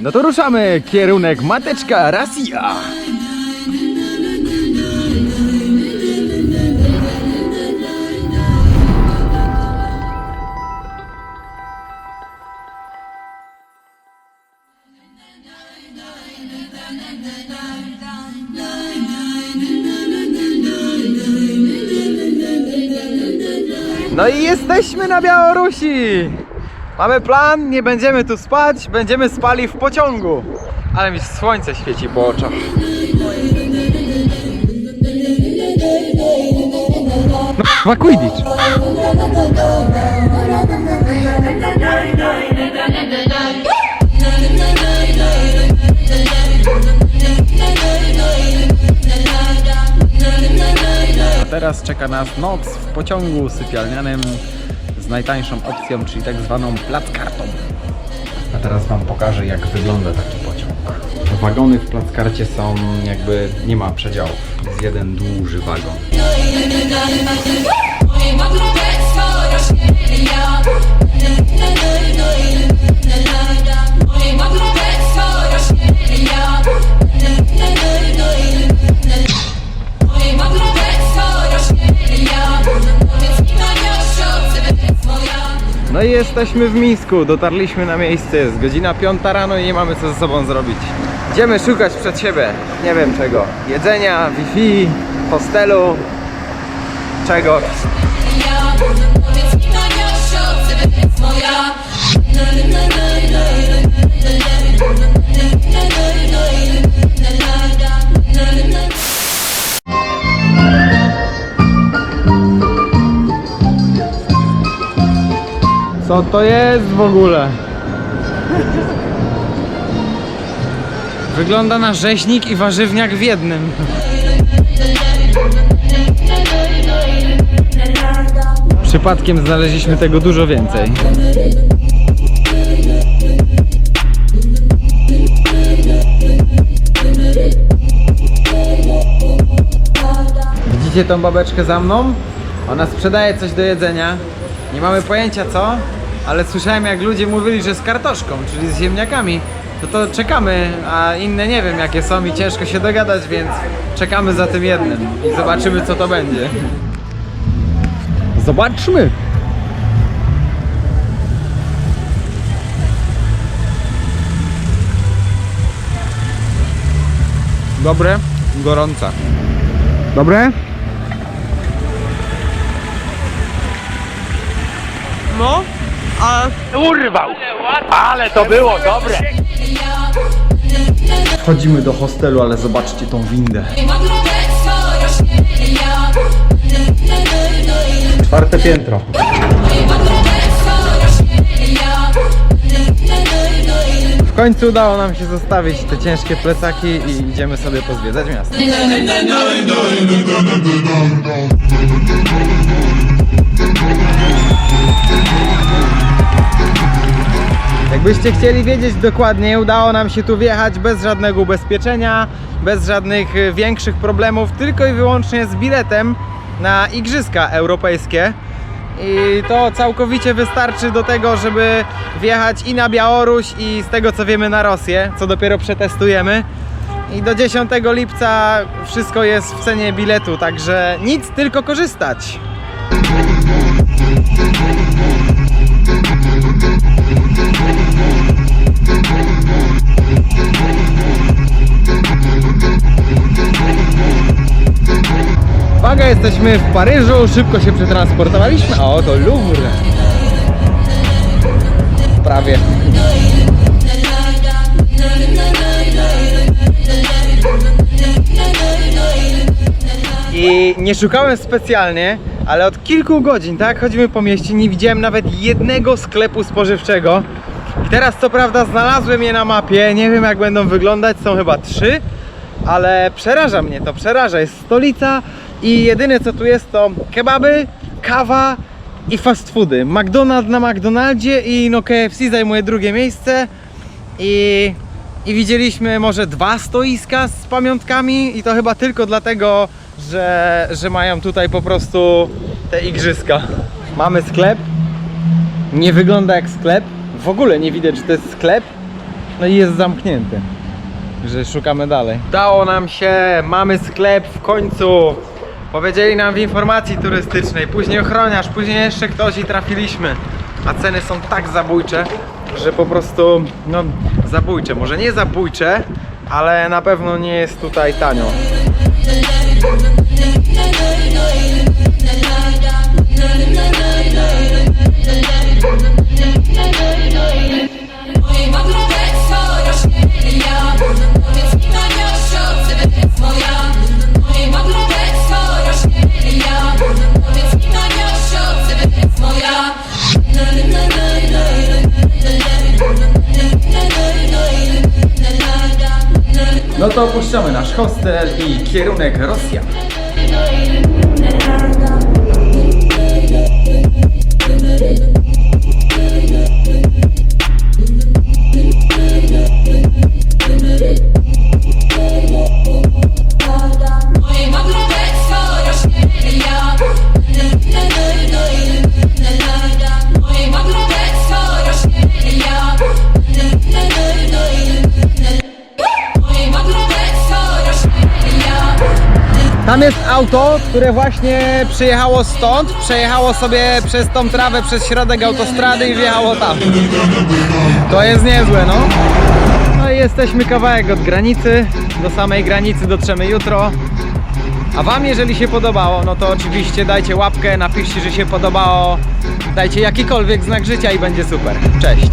No to ruszamy, kierunek Mateczka Rosja. No i jesteśmy na Białorusi! Mamy plan, nie będziemy tu spać, będziemy spali w pociągu. Ale mi słońce świeci po oczach. No, Wakujdicz. A teraz czeka nas noc w pociągu sypialnianym najtańszą opcją, czyli tak zwaną plackartą. A teraz Wam pokażę, jak wygląda taki pociąg. Wagony w plackarcie są jakby, nie ma przedziałów. Jest jeden duży wagon. Moje jesteśmy w Mińsku, dotarliśmy na miejsce, jest godzina 5 rano i nie mamy co ze sobą zrobić. Idziemy szukać przed siebie, nie wiem czego. Jedzenia, Wi-Fi, hostelu, czego. Co to jest w ogóle? Wygląda na rzeźnik i warzywniak w jednym. Przypadkiem znaleźliśmy tego dużo więcej. Widzicie tą babeczkę za mną? Ona sprzedaje coś do jedzenia. Nie mamy pojęcia co, ale słyszałem jak ludzie mówili, że z kartoszką, czyli z ziemniakami. No to czekamy, a inne nie wiem jakie są i ciężko się dogadać, więc czekamy za tym jednym i zobaczymy co to będzie. Zobaczmy! Dobre, gorąca. Dobre? No, a Urwał! Ale to było dobre! Wchodzimy do hostelu, ale zobaczcie tą windę. Czwarte piętro. W końcu udało nam się zostawić te ciężkie plecaki i idziemy sobie pozwiedzać miasto. Jakbyście chcieli wiedzieć dokładnie, udało nam się tu wjechać bez żadnego ubezpieczenia, bez żadnych y, większych problemów, tylko i wyłącznie z biletem na Igrzyska Europejskie. I to całkowicie wystarczy do tego, żeby wjechać i na Białoruś, i z tego co wiemy na Rosję, co dopiero przetestujemy. I do 10 lipca wszystko jest w cenie biletu, także nic, tylko korzystać. Uwaga, jesteśmy w Paryżu, szybko się przetransportowaliśmy, a oto Louvre. Prawie. I nie szukałem specjalnie, ale od kilku godzin, tak, chodzimy po mieście, nie widziałem nawet jednego sklepu spożywczego. I teraz co prawda znalazłem je na mapie, nie wiem jak będą wyglądać, są chyba trzy, ale przeraża mnie to, przeraża. Jest stolica i jedyne co tu jest to kebaby, kawa i fast foody. McDonald's na McDonaldzie i no KFC zajmuje drugie miejsce i, i widzieliśmy może dwa stoiska z pamiątkami i to chyba tylko dlatego, że, że mają tutaj po prostu te igrzyska. Mamy sklep, nie wygląda jak sklep, w ogóle nie widać, że to jest sklep. No i jest zamknięty. Że szukamy dalej. Udało nam się, mamy sklep w końcu. Powiedzieli nam w informacji turystycznej, później ochroniarz, później jeszcze ktoś i trafiliśmy. A ceny są tak zabójcze, że po prostu, no zabójcze, może nie zabójcze, ale na pewno nie jest tutaj tanio. Moje No to opuszczamy nasz hostel i kierunek Rosja. Tam jest auto, które właśnie przyjechało stąd, przejechało sobie przez tą trawę, przez środek autostrady i wjechało tam. To jest niezłe, no. No i jesteśmy kawałek od granicy, do samej granicy dotrzemy jutro. A Wam jeżeli się podobało, no to oczywiście dajcie łapkę, napiszcie, że się podobało, dajcie jakikolwiek znak życia i będzie super. Cześć!